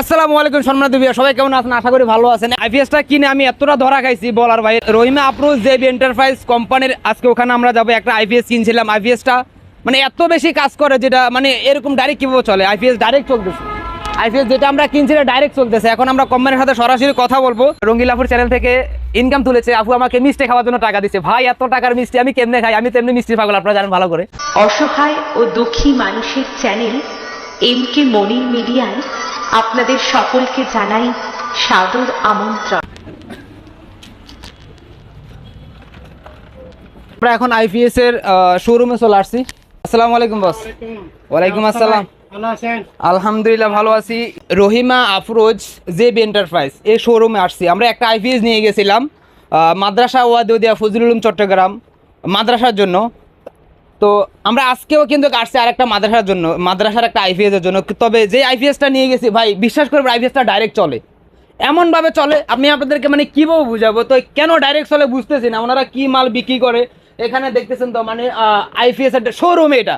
আসসালামু আলাইকুম সম্মানিত বিয়া সবাই কেমন আছেন? আশা করি ভালো আছেন। আইপিএসটা কিনে আমি এতটা ধরা খাইছি, বলার ভাই রহিমা আপ্রোচ জেব এন্টারপ্রাইজ কোম্পানির আজকে ওখানে আমরা যাব, একটা আইপিএস কিনছিলাম। আইপিএসটা মানে এত বেশি কাজ করে যেটা মানে এরকম ডাইরেক্ট কীভাবে চলে? আইপিএস ডাইরেক্ট চলতেছে। আইপিএস যেটা আমরা কিনছি ডাইরেক্ট চলতেছে। এখন আমরা কোম্পানির সাথে সরাসরি কথা বলব। রঙ্গিলাপুর চ্যানেল থেকে ইনকাম তুলেছে। আপু আমাকে মিষ্টি খাওয়ার জন্য টাকা দিচ্ছে ভাই, এত টাকার মিষ্টি আমি কেমনে খাই? আমি তেমনি মিষ্টি পাগল, আপনারা জানেন ভালো করে। অসহায় ও দুঃখী মানুষের চ্যানেল এম কে মনির মিডিয়ায় আপনাদের সকলকে জানাই সাদর আমন্ত্রণ। আমরা এখন আইপিএস এর শোরুমে চলে আসছি। আসসালামু আলাইকুম বস ওয়ালাইকুম আসসালাম। আলহামদুলিল্লাহ ভালো আছি। রহিমা আফরোজ জেব এন্টারপ্রাইজ এই শোরুমে আসছি। আমরা একটা আইপিএস নিয়ে গেছিলাম আহ, মাদ্রাসা ওয়াদিয়া ফজলুল চট্টগ্রাম মাদ্রাসার জন্য। তো আমরা আজকেও কিন্তু আসছি আরেকটা মাদ্রাসার জন্য, মাদ্রাসার একটা আইপিএস এর জন্য। তবে যে আইপিএসটা নিয়ে গেছি, ভাই, বিশ্বাস করবেন আইপিএসটা ডাইরেক্ট চলে। এমনভাবে চলে, আমি আপনাদেরকে মানে কীভাবে বুঝাবো? তো কেন ডাইরেক্ট চলে বুঝতেছি না, ওনারা কি মাল বিক্রি করে? এখানে দেখতেছেন তো মানে আইপিএস এর শোরুমে এটা।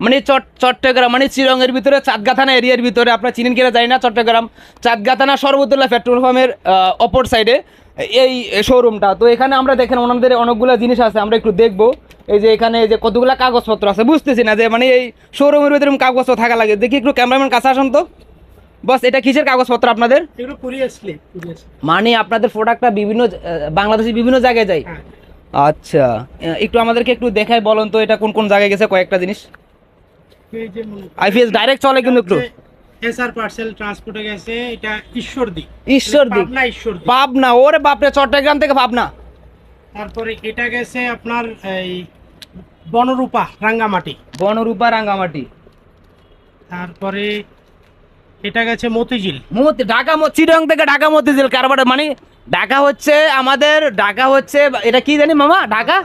মানে চট, চট্টগ্রাম মানে চিরঙ্গের ভিতরে, চাঁদগাথানা এরিয়ার ভিতরে, আপনার চিনেন কিনা জানি না, চট্টগ্রাম। চাঁদগাথানা সর্বতুল্লাহ পেট্রোল পাম্পের অপর সাইডে এই শোরুমটা তো এখানে আমরা দেখেন, ওনাদের অনেকগুলো জিনিস আছে, আমরা একটু দেখব। এই যে এখানে এই যে কতগুলো কাগজপত্র আছে বুঝতেছি না যে মানে এই শোরুমের ভিতরে কাগজপত্র থাকা লাগে। দেখি একটু ক্যামেরাম্যান কাছে আসুন তো। বস এটা কিসের কাগজপত্র আপনাদের? মানে আপনাদের প্রোডাক্টটা বিভিন্ন বাংলাদেশের বিভিন্ন জায়গায় যায়? হ্যাঁ। আচ্ছা একটু আমাদেরকে একটু দেখাই বলুন তো এটা কোন কোন জায়গায় গেছে কয়েকটা জিনিস। আইপিএস ডাইরেক্ট চলে কিন্তু একটু। এসআর পার্সেল ট্রান্সপোর্টে গেছে এটা ঈশ্বরদী। ঈশ্বরদী। পাবনা ঈশ্বরদী। পাবনা ওরে বাপরে চট্টগ্রাম থেকে পাবনা। তারপরে এটা গেছে আপনার এই বনরূপা রাঙ্গামাটি। বনরূপা রাঙ্গামাটি। তারপরে এটা গেছে মতিঝিল। মতি ঢাকা চিটং থেকে ঢাকা মতিঝিল কারবার মানে ঢাকা হচ্ছে আমাদের ঢাকা হচ্ছে এটা কি জানি মামা? ঢাকা?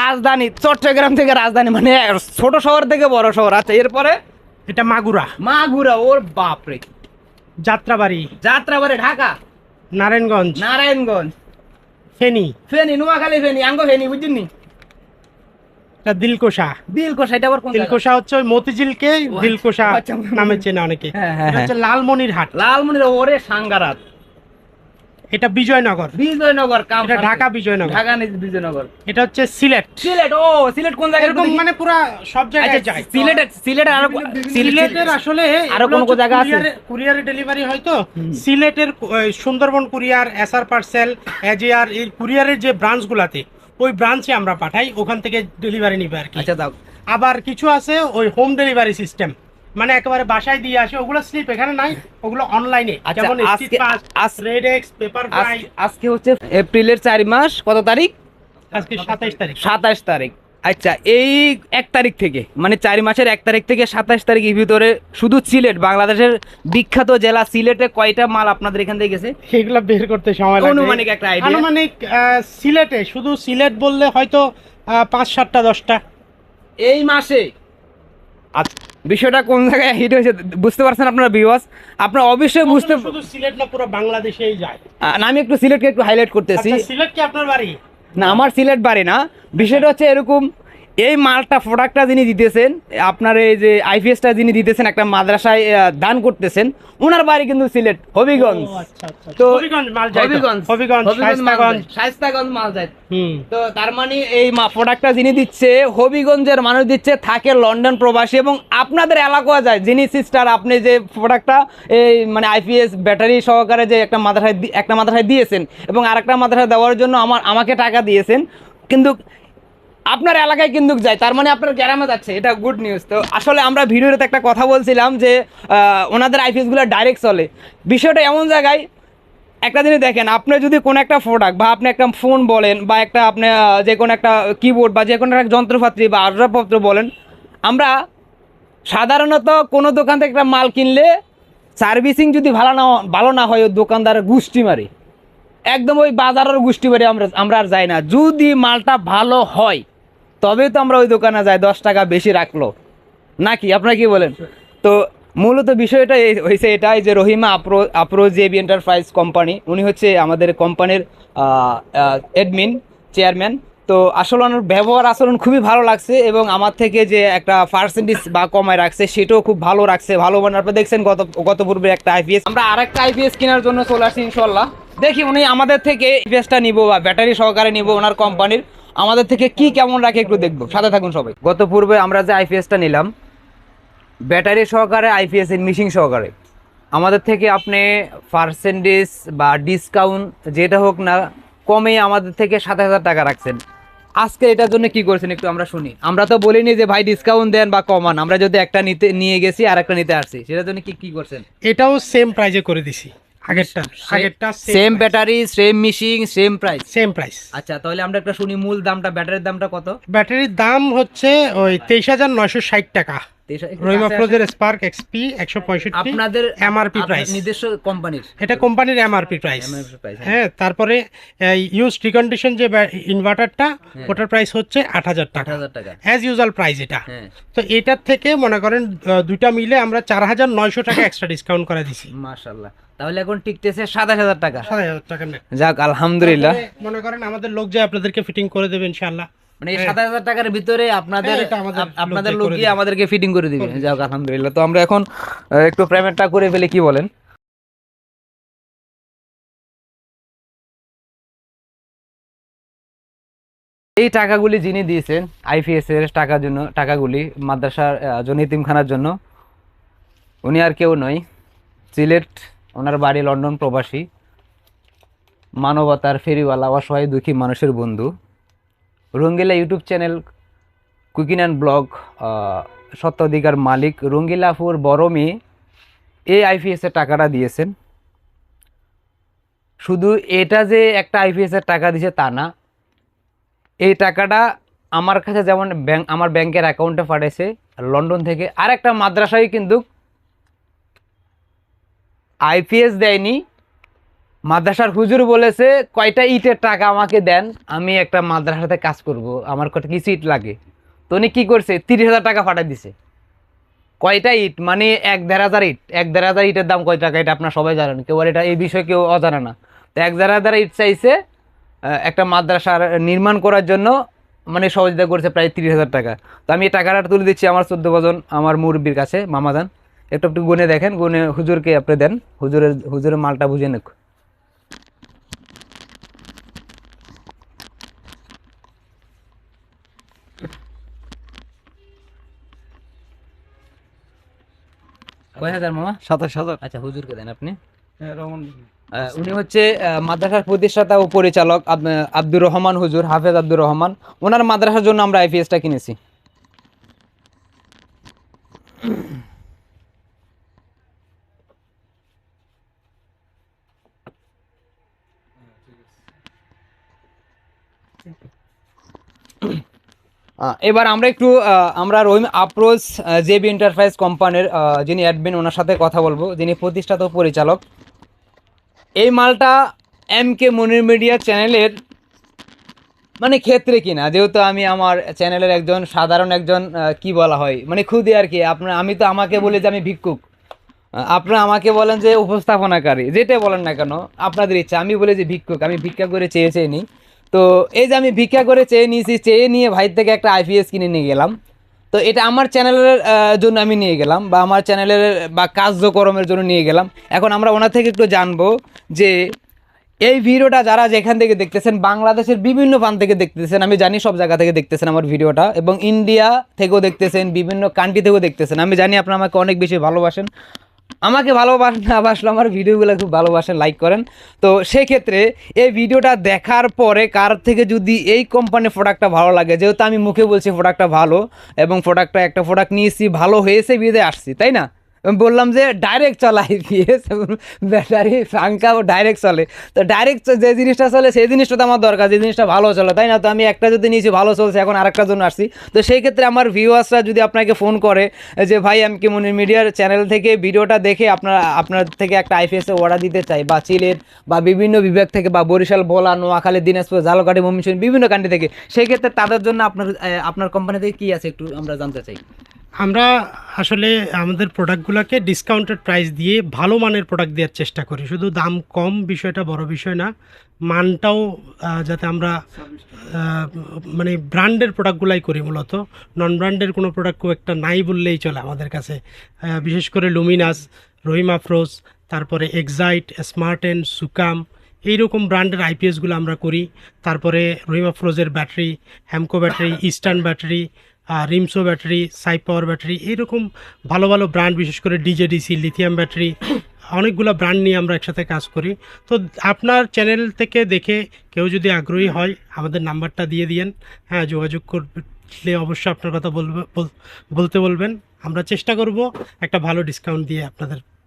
রাজধানী। চট্টগ্রাম থেকে রাজধানী মানে ছোট শহর থেকে বড় শহর। আচ্ছা এরপরে? এটা মাগুরা। মাগুরা ওর বাপরে। যাত্রাবাড়ি। যাত্রাবাড়ি ঢাকা? নারায়ণগঞ্জ। নারায়ণগঞ্জ। ফেনী। ফেনি নোয়াখালী ফেনি আঙ্গ ফেনি বুঝছেন এটা দিলকোষা। দিলকোষা এটা আবার কোন? দিলকোষা হচ্ছে ওই মতিঝিলকে দিলকোষা আচ্ছা। নামে চেনে অনেকে। হ্যাঁ, হ্যাঁ, হচ্ছে লালমনির হাট লালমনির ওরে সাঙ্গারাত। এটা বিজয়নগর। বিজয়নগর এটা ঢাকা বিজয়নগর। ঢাকা বিজয়নগর। এটা হচ্ছে সিলেট। সিলেট ও সিলেট কোন জায়গায় এরকম মানে পুরা সব জায়গায় আচ্ছা যায়। সিলেট সিলেট আর সিলেটের আসলে আরও কোনো কোনো জায়গা আছে? কুরিয়ারে ডেলিভারি হয় তো। সিলেটের Sundarban courier SR parcel AGR এই কুরিয়ারের যে ব্রাঞ্চগুলাতে ওই ব্রাঞ্চে আমরা পাঠাই ওখান থেকে ডেলিভারি নিবে আর কি। আচ্ছা দাও আবার কিছু আছে ওই হোম ডেলিভারি সিস্টেম। মানে একেবারে বাসায় দিয়ে আসে ওগুলো স্লিপ এখানে নাই ওগুলো অনলাইনে আচ্ছা, যেমন রেড এক্স পেপার ফ্রাই আজকে হচ্ছে এপ্রিলের চার মাস কত তারিখ? আজকে সাতাইশ তারিখ। সাতাশ তারিখ। আচ্ছা এই এক তারিখ থেকে মানে চার মাসের এক তারিখ থেকে সাতাশ তারিখের ভিতরে শুধু সিলেট বাংলাদেশের বিখ্যাত জেলা সিলেটে কয়টা মাল আপনাদের এখান থেকে গেছে? সেগুলো বের করতে সময় অনুমানিক একটা idea। আনুমানিক সিলেটে শুধু সিলেট বললে হয়তো পাঁচ সাতটা দশটা। এই মাসে? আচ্ছা বিষয়টা কোন জায়গায় হিট হয়েছে বুঝতে পারছেন আপনারা ভিউয়ার্স আপনারা অবশ্যই বুঝতে শুধু সিলেট না পুরো বাংলাদেশেই যায়। না, আমি একটু সিলেটকে একটু হাইলাইট করতেছি। আচ্ছা, সিলেট কি আপনার বাড়ি? না আমার সিলেট বাড়ি না। বিষয়টা হচ্ছে এরকম এই মালটা প্রোডাক্টটা যিনি দিতেছেন আপনার এই যে আইপিএসটা যিনি দিতেছেন একটা মাদ্রাসায় দান করতেছেন ওনার বাড়ি কিন্তু সিলেট হবিগঞ্জ। ও, আচ্ছা, আচ্ছা। তো তো? তার মানে এই প্রোডাক্টটা যিনি দিচ্ছে হবিগঞ্জের মানুষ দিচ্ছে থাকে লন্ডন প্রবাসী এবং আপনাদের এলাকা যায়। যিনি সিস্টার আপনি যে প্রোডাক্টটা এই মানে আইপিএস ব্যাটারি সহকারে যে একটা মাদ্রাসায় একটা মাদ্রাসায় দিয়েছেন এবং আরেকটা মাদ্রাসায় দেওয়ার জন্য আমার আমাকে টাকা দিয়েছেন। কিন্তু আপনার এলাকায় কিন্তু যায়, তার মানে আপনার গ্রামে যাচ্ছে, এটা গুড নিউজ তো আসলে আমরা ভিডিওতে একটা কথা বলছিলাম যে ওনাদের আইপিএসগুলো ডাইরেক্ট চলে। বিষয়টা এমন জায়গায়, একটা জিনিস দেখেন, আপনি যদি কোনো একটা প্রোডাক্ট বা আপনি একটা ফোন বলেন বা একটা আপনি যে কোনো একটা কিবোর্ড বা যে কোনো একটা যন্ত্রপাতি বা আসবাবপত্র বলেন, আমরা সাধারণত কোনো দোকান থেকে একটা মাল কিনলে সার্ভিসিং যদি ভালো না ভালো না হয়, ওই দোকানদার গুষ্টি মারে। একদম ওই বাজারের গোষ্ঠী বাড়ি আমরা আমরা আর যাই না। যদি মালটা ভালো হয় তবে তো আমরা ওই দোকানে যাই, দশ টাকা বেশি রাখল। নাকি? আপনারা কি বলেন? তো মূলত বিষয়টা হয়েছে এটাই যে রহিমা আপ্রো আপ্রো জেবি এন্টারপ্রাইজ কোম্পানি উনি হচ্ছে আমাদের কোম্পানির অ্যাডমিন চেয়ারম্যান তো আসলে ওনার ব্যবহার, আচরণ খুবই ভালো লাগছে এবং আমার থেকে যে একটা পার্সেন্টেজ বা কমায় রাখছে, সেটাও খুব ভালো রাখছে, ভালো মানে আপনি দেখছেন গত গত পূর্বে একটা আইপিএস আমরা আরেকটা আইপিএস কেনার জন্য চলে আসছি ইনশাল্লাহ দেখি উনি আমাদের থেকে আইপিএসটা নিব বা ব্যাটারি সহকারে নিব ওনার কোম্পানির। আমাদের থেকে কি কেমন রাখে একটু দেখব। সাথে থাকুন সবাই। গত পূর্বে আমরা যে আইপিএসটা নিলাম ব্যাটারি সহকারে আইপিএস এর মিশিং সহকারে। আমাদের থেকে আপনি পার্সেন্টেজ বা ডিসকাউন্ট যেটা হোক না কমে আমাদের থেকে সাত হাজার টাকা রাখছেন। আজকে এটার জন্য কি করছেন একটু আমরা শুনি। আমরা তো বলিনি যে ভাই ডিসকাউন্ট দেন বা কমান আমরা যদি একটা নিতে নিয়ে গেছি আর একটা নিতে আসছি। সেটার জন্য কি কি করছেন? এটাও সেম প্রাইজে করে দিছি। আগেরটা আগেরটা same battery same missing same price same price আচ্ছা তাহলে আমরা একটা শুনি মূল দামটা ব্যাটারির দামটা কত? ব্যাটারির দাম হচ্ছে ওই তেইশ হাজার নয়শো ষাট টাকা। রহিমা কাছে স্পার্ক এক্সপি একশো পঁয়ষট্টি আপনাদের এমআরপি প্রাইস নিজস্ব কোম্পানির। এটা কোম্পানির এমআরপি প্রাইস হ্যাঁ। হ্যাঁ তারপরে ইউজ রিকন্ডিশন যে ইনভার্টারটা ওটার প্রাইস হচ্ছে আট হাজার আট টাকা হাজার টাকা। অ্যাজ ইউজুয়াল প্রাইস এটা। হ্যাঁ। তো এটার থেকে মনে করেন দুইটা মিলে আমরা চার হাজার নয়শো টাকা এক্সট্রা ডিসকাউন্ট করে দিছি। তাহলে এখন টিকতেছে সাতাশ হাজার টাকা। সাত হাজার টাকা যাক আলহামদুলিল্লাহ। মনে করেন আমাদের লোক যে আপনাদেরকে ফিটিং করে দেবে ইনশাল্লাহ মানে এই সাতাশ হাজার টাকার ভিতরে আপনাদের হ্যাঁ, আপনাদের লোক গিয়ে আমাদেরকে ফিটিং করে দিবে। যাক আলহামদুলিল্লাহ। তো আমরা এখন একটু পেমেন্টটা করে ফেলে কি বলেন? এই টাকাগুলি যিনি দিয়েছেন আইপিএস এর টাকার জন্য টাকাগুলি মাদ্রাসার আহ, জন্য ইতিমখানার জন্য উনি আর কেউ নয়। সিলেট ওনার বাড়ি লন্ডন প্রবাসী। মানবতার ফেরিওয়ালা অসহায় দুঃখী মানুষের বন্ধু। Rangila YouTube channel, cooking and vlog সত্ত্বাধিকার মালিক রঙ্গিলা রঙ্গিলাপুর বড় মেয়ে এই আইপিএস এর টাকাটা দিয়েছেন। শুধু এটা যে একটা আইপিএস এর টাকা দিয়েছে তা না, এই টাকাটা আমার কাছে যেমন ব্যাংক আমার ব্যাংকের অ্যাকাউন্টে পাঠিয়েছে লন্ডন থেকে। আর একটা মাদ্রাসায় কিন্তু আইপিএস দেয়নি মাদ্রাসার হুজুর বলেছে, কয়টা ইটের টাকা আমাকে দেন, আমি একটা মাদ্রাসাতে কাজ করব, আমার কটা কিছু ইট লাগে। তো উনি কী করছে, তিরিশ হাজার টাকা পাঠিয়ে দিছে। কয়টা ইট? মানে এক দেড় হাজার ইট। এক দেড় হাজার ইটের দাম কয় টাকা, এটা আপনার সবাই জানেন। কেউ আর এটা, এই বিষয়ে কেউ অজানা না। তো এক দেড় হাজার ইট চাইছে একটা মাদ্রাসার নির্মাণ করার জন্য মানে সহযোগিতা করেছে প্রায় তিরিশ হাজার টাকা। তো আমি এই টাকাটা তুলে দিচ্ছি আমার চোদ্দ বজন আমার মুরব্বীর কাছে মামাদান একটু একটু গুনে দেখেন, গুনে হুজুরকে আপনি দেন। হুজুরের হুজুরের মালটা বুঝে নেক। কয় হাজার মামা? সাতাশ হাজার। আচ্ছা হুজুরকে দেন আপনি। উনি হচ্ছে মাদ্রাসার প্রতিষ্ঠাতা ও পরিচালক আব্দুর রহমান হুজুর হাফেজ আব্দুর রহমান। ওনার মাদ্রাসার জন্য আমরা আইপিএসটা কিনেছি। এবার আমরা একটু আমরা রহিম আপ্রোচ জেবি এন্টারপ্রাইজ কোম্পানির যিনি অ্যাডমিন, ওনার সাথে কথা বলব, যিনি প্রতিষ্ঠাতা পরিচালক। এই মালটা এম কে মনির মিডিয়া চ্যানেলের মানে ক্ষেত্রে কিনা, যেহেতু আমি আমার চ্যানেলের একজন সাধারণ একজন কি বলা হয় মানে খুদে আর কি, আপনার, আমি তো আমাকে বলি যে আমি ভিক্ষুক। আপনারা আমাকে বলেন যে উপস্থাপনাকারী যেটাই বলেন না কেন, আপনাদের ইচ্ছা, আমি বলি যে ভিক্ষুক, আমি ভিক্ষা করে চেয়ে চেয়ে নিই। তো এই যে আমি ভিক্ষা করে চেয়ে নিয়েছি, চেয়ে নিয়ে ভাই থেকে একটা আইপিএস কিনে নিয়ে গেলাম। তো এটা আমার চ্যানেলের জন্য আমি নিয়ে গেলাম বা আমার চ্যানেলের বা কার্যক্রমের জন্য নিয়ে গেলাম। এখন আমরা ওনার থেকে একটু জানব যে এই ভিডিওটা যারা যেখান থেকে দেখতেছেন, বাংলাদেশের বিভিন্ন প্রান্ত থেকে দেখতেছেন, আমি জানি সব জায়গা থেকে দেখতেছেন আমার ভিডিওটা, এবং ইন্ডিয়া থেকেও দেখতেছেন, বিভিন্ন কান্ট্রি থেকেও দেখতেছেন। আমি জানি আপনারা আমাকে অনেক বেশি ভালোবাসেন। আমাকে ভালোবাস না বাসলে আমার ভিডিওগুলো খুব ভালোবাসেন লাইক করেন। তো সেক্ষেত্রে এই ভিডিওটা দেখার পরে কার থেকে যদি এই কোম্পানির প্রোডাক্টটা ভালো লাগে, যেহেতু আমি মুখে বলছি প্রোডাক্টটা ভালো, এবং প্রোডাক্টটা একটা প্রোডাক্ট নিয়েছি, ভালো হয়েছে বিদে আসছি, তাই না? বললাম যে ডাইরেক্ট চলে আইপিএস ব্যাটারি ফাঙ্কা ও ডাইরেক্ট চলে। তো ডাইরেক্ট যে জিনিসটা চলে, সেই জিনিসটা তো আমার দরকার, যে জিনিসটা ভালো চলে, তাই না? তো আমি একটা যদি নিয়েছি, ভালো চলছে, এখন আরেকটার জন্য আসছি। তো সেই ক্ষেত্রে আমার ভিউয়ার্সরা যদি আপনাকে ফোন করে যে ভাই, আমি কি মনির মিডিয়ার চ্যানেল থেকে ভিডিওটা দেখে আপনার আপনার থেকে একটা আইপিএসে অর্ডার দিতে চাই? বা চিলের, বা বিভিন্ন বিভাগ থেকে, বা বরিশাল ভোলা নোয়াখালী, দিনাজপুর, ঝালকাঠি, ময়মনসিংহ, বিভিন্ন কান্ট্রি থেকে। সেই ক্ষেত্রে তাদের জন্য আপনার আপনার কোম্পানি থেকে কী আছে একটু আমরা জানতে চাই। আমরা আসলে আমাদের প্রোডাক্টগুলোকে ডিসকাউন্টেড প্রাইস দিয়ে ভালো মানের প্রোডাক্ট দেওয়ার চেষ্টা করি। শুধু দাম কম বিষয়টা বড় বিষয় না, মানটাও যাতে আমরা মানে ব্র্যান্ডের প্রোডাক্টগুলাই করি মূলত। নন ব্র্যান্ডের কোনো প্রোডাক্ট খুব একটা নাই বললেই চলে আমাদের কাছে। বিশেষ করে লুমিনাস রহিমা ফ্রোজ তারপরে এক্সাইট স্মার্টেন সুকাম এইরকম ব্র্যান্ডের আইপিএসগুলো আমরা করি। তারপরে Rahima ফ্রোজের battery Hamko battery Eastern battery Rimso battery, Sai power battery, এইরকম ভালো ভালো ব্র্যান্ড, বিশেষ করে ডিজেডিসি লিথিয়াম ব্যাটারি, অনেকগুলো ব্র্যান্ড নিয়ে আমরা একসাথে কাজ করি। তো আপনার চ্যানেল থেকে দেখে কেউ যদি আগ্রহী হয়, আমাদের নাম্বারটা দিয়ে দিয়েন। হ্যাঁ যোগাযোগ করলে অবশ্যই আপনার কথা বলবে, বল- বলতে বলবেন। আমরা চেষ্টা করব একটা ভালো ডিসকাউন্ট দিয়ে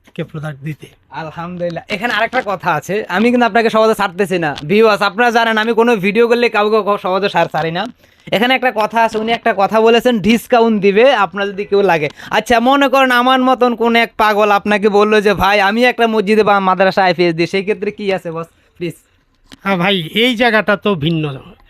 আপনাদেরকে প্রোডাক্ট দিতে? আলহামদুলিল্লাহ। এখানে আরেকটা কথা আছে আমি কিন্তু আপনাকে সহজে ছাড়তেছি না। ভিউয়ার্স আপনারা জানেন আমি কোনো ভিডিও করলে কাউকে সহজে সার ছাড়ি না। এখানে একটা কথা আছে উনি একটা কথা বলেছেন ডিসকাউন্ট দিবে আপনার যদি কেউ লাগে। আচ্ছা মনে করেন আমার মতন কোন এক পাগল আপনাকে বলল যে ভাই আমি একটা মসজিদে বা মাদ্রাসা আইপিএস দিই সেই ক্ষেত্রে কি আছে বস প্লিজ হ্যাঁ ভাই এই জায়গাটা তো ভিন্ন।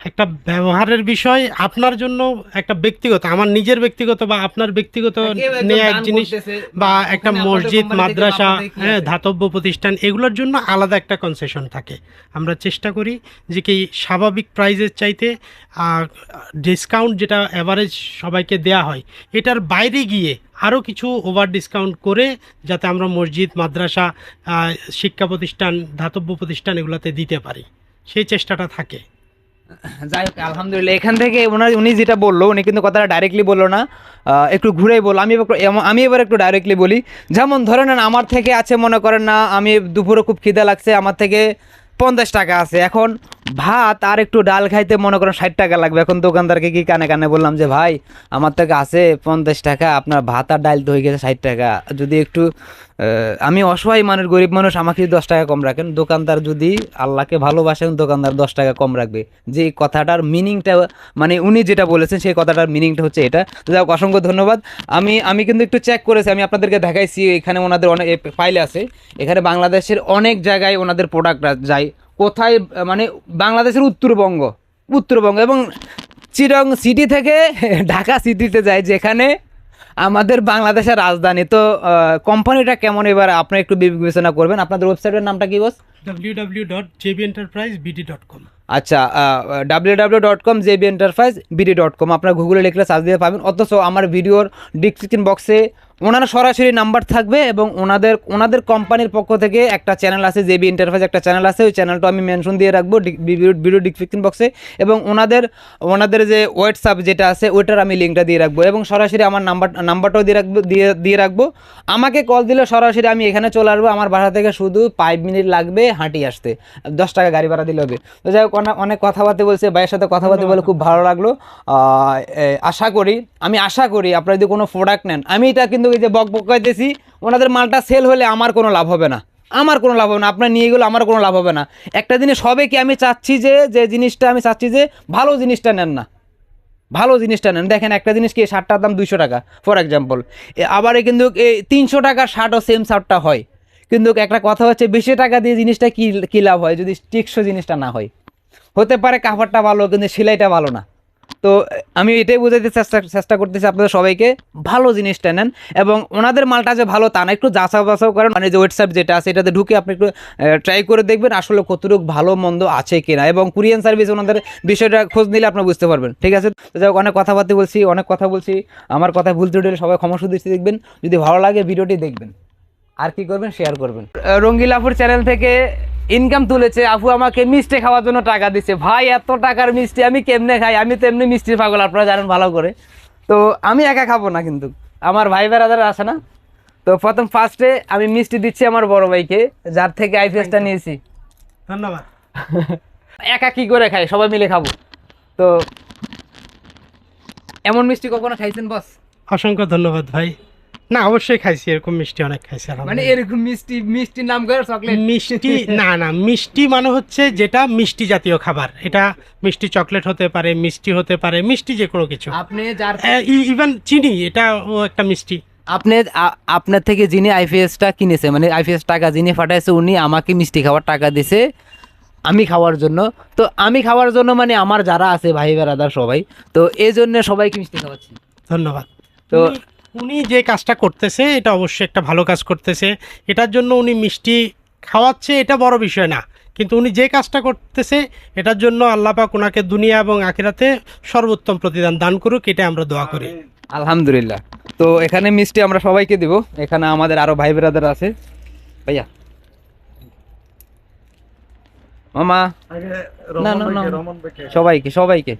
একটা ব্যবহারের বিষয় আপনার জন্য একটা ব্যক্তিগত আমার নিজের ব্যক্তিগত বা আপনার ব্যক্তিগত একজন নেয়া এক জিনিস বা বা একটা মসজিদ মাদ্রাসা হ্যাঁ? ধাতব্য প্রতিষ্ঠান এগুলোর জন্য আলাদা একটা কনসেশন থাকে। আমরা চেষ্টা করি যে কি স্বাভাবিক প্রাইজের চাইতে ডিসকাউন্ট যেটা অ্যাভারেজ সবাইকে দেয়া হয় এটার বাইরে গিয়ে আরও কিছু ওভার ডিসকাউন্ট করে যাতে আমরা মসজিদ মাদ্রাসা শিক্ষা প্রতিষ্ঠান ধাতব্য প্রতিষ্ঠান এগুলোতে দিতে পারি। সেই চেষ্টাটা থাকে। যাই হোক, আলহামদুলিল্লাহ, এখান থেকে ওনার, উনি যেটা বলল, উনি কিন্তু কথাটা ডাইরেক্টলি বলল না। একটু ঘুরেই বলল আমি আমি এবার একটু ডাইরেক্টলি বলি। যেমন ধরে নেন, আমার থেকে আছে, মনে করেন না, আমি দুপুরে খুব খিদে লাগছে, আমার থেকে পঞ্চাশ টাকা আছে। এখন ভাত আর একটু ডাল খাইতে মনে করেন ষাট টাকা লাগবে। এখন দোকানদারকে কি কানে কানে বললাম যে, ভাই, আমার থেকে আছে পঞ্চাশ টাকা, আপনার ভাত আর ডাল তো হয়ে গেছে ষাট টাকা। যদি একটু আমি অসহায় মানুষ, গরিব মানুষ, আমাকে যদি দশ টাকা কম রাখেন, দোকানদার যদি আল্লাহকে ভালোবাসেন, দোকানদার দশ টাকা কম রাখবে। যে কথাটার মিনিংটা মানে উনি যেটা বলেছেন, সেই কথাটার মিনিংটা হচ্ছে এটা। যাই অসংখ্য ধন্যবাদ। আমি আমি কিন্তু একটু চেক করেছি, আমি আপনাদেরকে দেখাইছি, এখানে ওনাদের অনেক ফাইল আছে। এখানে বাংলাদেশের অনেক জায়গায় ওনাদের প্রোডাক্ট যায়। কোথায় মানে বাংলাদেশের উত্তরবঙ্গ উত্তরবঙ্গ এবং চিরং সিটি থেকে ঢাকা সিটিতে যায় যেখানে আমাদের বাংলাদেশের রাজধানী। তো কোম্পানিটা কেমন এবার? আপনি একটু বিবেচনা করবেন। আপনাদের ওয়েবসাইটের নামটা কি boss? W W dot JB enterprise BD dot com আচ্ছা W W dot com JB enterprise BD dot com আপনার গুগলে লিখলে সার্চ দিয়ে পাবেন। অথচ আমার ভিডিওর ডিসক্রিপশন বক্সে ওনার সরাসরি নাম্বার থাকবে এবং ওনাদের ওনাদের কোম্পানির পক্ষ থেকে একটা চ্যানেল আছে জেবি ইন্টারফেস একটা চ্যানেল আছে, ওই চ্যানেলটা আমি মেনশন দিয়ে রাখব ভিডিও ডিসক্রিপশন বক্সে এবং ওনাদের ওনাদের যে হোয়াটসঅ্যাপ যেটা আছে, ওইটার আমি লিঙ্কটা দিয়ে রাখব এবং সরাসরি আমার নাম্বার, নাম্বারটাও দিয়ে রাখব, দিয়ে দিয়ে রাখব। আমাকে কল দিলে সরাসরি আমি এখানে চলে আসব, আমার বাসা থেকে শুধু ফাইভ মিনিট লাগবে হাঁটি আসতে। দশ টাকা গাড়ি ভাড়া দিলে হবে। তো যাই হোক অনেক- কথাবার্তা বলছে, ভাইয়ের সাথে কথাবার্তা বলে খুব ভালো লাগল। আশা করি, আমি আশা করি আপনারা যদি কোনো প্রোডাক্ট নেন, আমি এটা কিন্তু এই যে বক বক করতেছি ওনাদের মালটা সেল হলে আমার কোনো লাভ হবে না। আমার কোনো লাভ হবে না। আপনার নিয়ে গেলে আমার কোনো লাভ হবে না। একটা জিনিস হবে কি, আমি চাচ্ছি যে যে জিনিসটা আমি চাচ্ছি যে, ভালো জিনিসটা নেন না। ভালো জিনিসটা নেন। দেখেন, একটা জিনিস কি, শার্টটার দাম দুইশো টাকা ফর এক্সাম্পল আবার কিন্তু এই তিনশো টাকার শার্টও সেম শার্টটা হয়। কিন্তু একটা কথা হচ্ছে, বেশি টাকা দিয়ে জিনিসটা কী কী লাভ হয়, যদি টিকসো জিনিসটা না হয়? হতে পারে কাপড়টা ভালো, কিন্তু সেলাইটা ভালো না। তো, আমি এটাই বোঝাতে চেষ্টা চেষ্টা করতেছি আপনাদের সবাইকে, ভালো জিনিসটা নেন এবং ওনাদের মালটা যে ভালো তা না, একটু যাচাও বাছাও করেন মানে যে হোয়াটসঅ্যাপ যেটা আছে, এটাতে ঢুকে আপনি একটু ট্রাই করে দেখবেন আসলে কতটুকু ভালো মন্দ আছে কিনা এবং কুরিয়ান সার্ভিস ওনাদের বিষয়টা খোঁজ নিলে আপনি বুঝতে পারবেন, ঠিক আছে? তো যাই অনেক কথাবার্তা বলছি, অনেক কথা বলছি, আমার কথা ভুল ত্রুটি সবাই ক্ষমা সুদৃষ্টি দেখবেন, যদি ভালো লাগে ভিডিওটি দেখবেন। আর কি করবেন? শেয়ার করবেন। রঙ্গিলাপুর চ্যানেল থেকে ইনকাম তুলেছে। আপু আমাকে মিষ্টি খাওয়ার জন্য টাকা দিচ্ছে ভাই এত টাকার মিষ্টি আমি কেমনে খাই? আমি তো এমনি মিষ্টির পাগল আপনারা জানেন ভালো করে। তো আমি একা খাব না কিন্তু। আমার ভাই বেড়াদার আছে না? তো প্রথম ফার্স্টে আমি মিষ্টি দিচ্ছি আমার বড় ভাইকে যার থেকে আইপিএসটা নিয়েছি। ধন্যবাদ। একা কি করে খাই? সবাই মিলে খাব। তো এমন মিষ্টি কখনো খাইছেন বস অসংখ্য ধন্যবাদ ভাই। না অবশ্যই খাইছি এরকম মিষ্টি অনেক খাইছি মানে এরকম মিষ্টি মিষ্টির নাম করে চকলেট। মিষ্টি না না মিষ্টি মানে হচ্ছে যেটা মিষ্টি জাতীয় খাবার। এটা মিষ্টি চকলেট হতে পারে মিষ্টি হতে পারে মিষ্টি যে কোনো কিছু। আপনি যার ইভেন চিনি এটা ও একটা মিষ্টি। আপনি আপনার থেকে যিনি আইপিএসটা কিনেছে মানে আইপিএস টাকা যিনি পাঠাইছে উনি আমাকে মিষ্টি খাওয়ার টাকা দিছে আমি খাওয়ার জন্য। তো আমি খাওয়ার জন্য মানে আমার যারা আছে ভাই বেড়াদার সবাই তো এই জন্য সবাইকে মিষ্টি খাওয়াচ্ছি। ধন্যবাদ। তো উনি- যে কাজটা করতেছে এটা অবশ্যই একটা ভালো কাজ করতেছে। এটার জন্য উনি মিষ্টি খাওয়াচ্ছে এটা বড় বিষয় না। কিন্তু উনি যে কাজটা করতেছে এটার জন্য আল্লাহ পাক ওনাকে দুনিয়া এবং আখিরাতে সর্বোত্তম প্রতিদান দান করুক এটা আমরা দোয়া করি। আলহামদুলিল্লাহ। তো এখানে মিষ্টি আমরা সবাইকে দিব। এখানে আমাদের আরও ভাই ব্রাদার আছে। ভাইয়া। মামা। না না না। সবাইকে সবাইকে।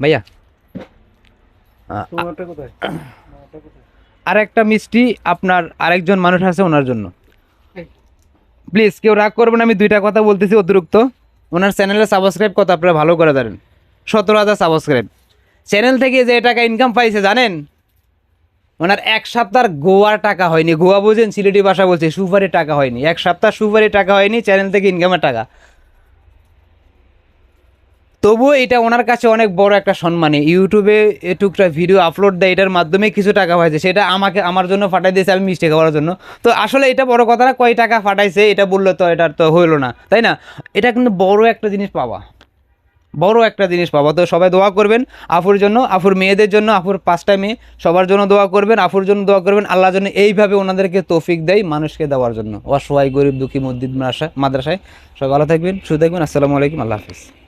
ভাইয়া। আর একটা মিষ্টি আপনার আরেকজন মানুষ আছে ওনার জন্য। প্লিজ কেউ রাগ করবেন আমি দুইটা কথা বলতেছি অতিরিক্ত। ওনার চ্যানেলে সাবস্ক্রাইব কত আপনারা ভালো করে জানেন। সতেরো হাজার সাবস্ক্রাইব চ্যানেল থেকে যে টাকা ইনকাম পাইছে জানেন? ওনার এক সপ্তাহ গোয়ার টাকা হয়নি। গোয়া বুঝেন সিলেটি ভাষা বলছে সুপারি টাকা হয়নি। এক সপ্তাহ সুপারি টাকা হয়নি চ্যানেল থেকে ইনকামের টাকা। তবুও এটা ওনার কাছে অনেক বড় একটা সম্মানী। ইউটিউবে এটুকটা ভিডিও আপলোড দেয়, এটার মাধ্যমে কিছু টাকা হয়েছে সেটা আমাকে, আমার জন্য ফাটাই দিয়েছে, আমি মিষ্টি খাওয়ার জন্য। তো আসলে এটা বড় কথা না, কয় টাকা ফাটাইছে এটা বললে তো এটা তো হইল না। তাই না? এটা কিন্তু বড় একটা জিনিস পাওয়া। বড় একটা জিনিস পাবো তো সবাই দোয়া করবেন আফুর জন্য, আফুর মেয়েদের জন্য, আফুর পাঁচটা মেয়ে, সবার জন্য দোয়া করবেন, আফুর জন্য দোয়া করবেন। আল্লাহ জন্য এইভাবে ওনাদেরকে তৌফিক দেয় মানুষকে দেওয়ার জন্য। অসহায়, গরিব, দুঃখী, মসজিদ, মাদ্রাসা, মাদ্রাসায়। সবাই ভালো থাকবেন, সুস্থ থাকবেন। আসসালামু আলাইকুম, আল্লাহ হাফিজ।